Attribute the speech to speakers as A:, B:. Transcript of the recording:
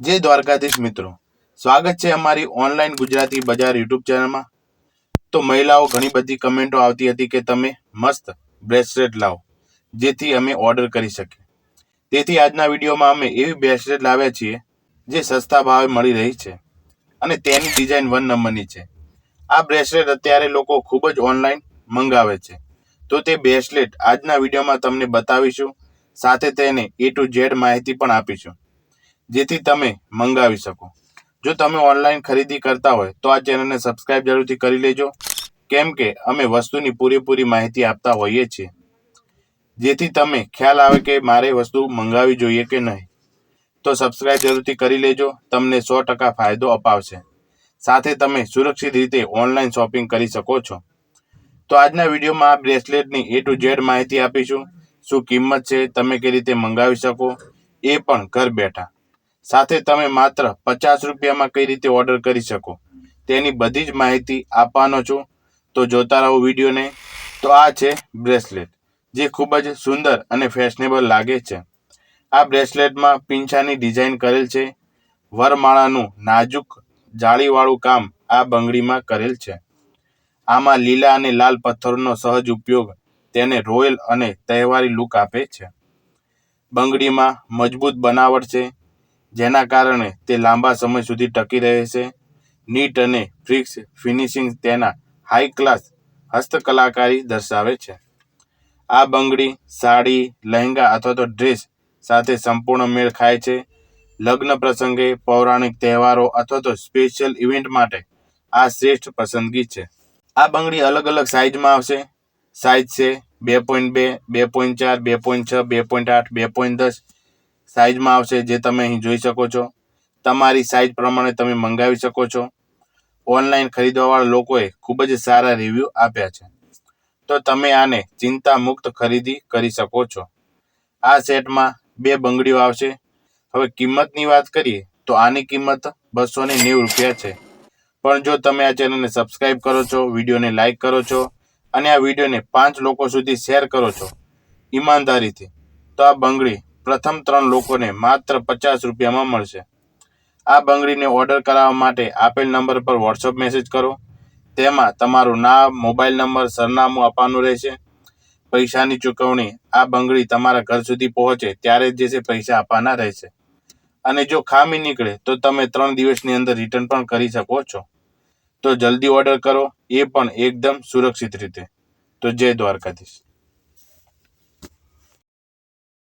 A: જય દ્વારકાધીશ મિત્રો. સ્વાગત છે અમારી ઓનલાઈન ગુજરાતી બજાર યુટ્યુબ ચેનલમાં. તો મહિલાઓ ઘણી બધી કમેન્ટો આવતી હતી કે તમે મસ્ત બ્રેસલેટ લાવો, જેથી અમે ઓર્ડર કરી શકીએ. તેથી આજના વિડીયોમાં અમે એવી બ્રેસલેટ લાવ્યા છીએ, જે સસ્તા ભાવે મળી રહી છે અને તેની ડિઝાઇન વન નંબરની છે. આ બ્રેસલેટ અત્યારે લોકો ખૂબ જ ઓનલાઈન મંગાવે છે. તો તે બ્રેસલેટ આજના વિડીયોમાં તમને બતાવીશું, સાથે તેને એ ટુ ઝેડ માહિતી પણ આપીશું. જેથી તમે મંગાવી શકો. જો તમે ઓનલાઈન ખરીદી કરતા હોય, તો આ ચેનલને સબસ્ક્રાઇબ જરૂરથી કરી લેજો. કેમ કે અમે વસ્તુની પૂરેપૂરી માહિતી આપતા હોઈએ છીએ. જેથી તમે ખ્યાલ આવે કે મારે વસ્તુ મંગાવી જોઈએ કે નહીં. તો સબસ્ક્રાઇબ જરૂરથી કરી લેજો. તમને સો ટકા ફાયદો અપાવશે. સાથે તમે સુરક્ષિત રીતે ઓનલાઈન શોપિંગ કરી શકો છો. તો આજના વિડીયોમાં આ બ્રેસલેટની એ ટુ ઝેડ માહિતી આપીશું. શું કિંમત છે, તમે કઈ રીતે મંગાવી શકો, એ પણ ઘર બેઠા. સાથે તમે માત્ર પચાસ રૂપિયામાં કઈ રીતે ઓર્ડર કરી શકો? તેની બધી જ માહિતી આપવાનો છું. તો જોતા રહો વિડીયોને. તો આ છે બ્રેસલેટ, જે ખૂબ જ સુંદર અને ફેશનેબલ લાગે છે. આ બ્રેસલેટમાં પીંછાની ડિઝાઇન કરેલ છે. વરમાળાનું નાજુક જાળીવાળું કામ આ બંગડીમાં કરેલ છે. આમાં લીલા અને લાલ પથ્થરનો સહજ ઉપયોગ તેને રોયલ અને તહેવારી લુક આપે છે. બંગડીમાં મજબૂત બનાવટ છે. જેના કારણે તે લાંબા સમય સુધી ટકી રહે છે. નીટ અને ફિક્સ ફિનિશિંગ તેના હાઈ ક્લાસ હસ્તકલાકારી દર્શાવે છે. આ બંગડી, સાડી, લહેંગા અથવા તો ડ્રેસ સાથે સંપૂર્ણ મેળ ખાય છે. લગ્ન પ્રસંગે પૌરાણિક તહેવારો અથવા તો સ્પેશિયલ ઇવેન્ટ માટે આ શ્રેષ્ઠ પસંદગી છે. આ બંગડી અલગ અલગ સાઇઝમાં આવશે. સાઇઝ છે બે પોઈન્ટ બે બે પોઈન્ટ ચાર, બે પોઈન્ટ છ, બે પોઈન્ટ આઠ, બે પોઈન્ટ દસ સાઇઝમાં આવશે જે તમે અહીં જોઈ શકો છો. તમારી સાઇઝ પ્રમાણે તમે મંગાવી શકો છો. ઓનલાઈન ખરીદવાવાળા લોકોએ ખૂબ જ સારા રિવ્યૂ આપ્યા છે. તો તમે આને ચિંતા મુક્ત ખરીદી કરી શકો છો. આ સેટમાં બે બંગડીઓ આવશે. હવે કિંમતની વાત કરીએ તો આની કિંમત બસો ને નેવું રૂપિયા છે. પણ જો તમે આ ચેનલને સબસ્ક્રાઈબ કરો છો, વિડીયોને લાઇક કરો છો અને આ વિડીયોને પાંચ લોકો સુધી શેર કરો છો, ઈમાનદારીથી, તો આ બંગડી પ્રથમ ત્રણ લોકોને માત્ર પચાસ રૂપિયામાં મળશે. આ બંગડીને ઓર્ડર કરાવવા માટે આપેલ નંબર પર વોટ્સઅપ મેસેજ કરો. તેમાં તમારું નામ, મોબાઈલ નંબર, સરનામું આપવાનું રહેશે. પૈસાની ચૂકવણી આ બંગડી તમારા ઘર સુધી પહોંચે ત્યારે જ જે પૈસા આપવાના રહેશે. અને જો ખામી નીકળે તો તમે ત્રણ દિવસની અંદર રિટર્ન પણ કરી શકો છો. તો જલ્દી ઓર્ડર કરો. એ પણ એકદમ સુરક્ષિત રીતે. તો જય દ્વારકાધીશ.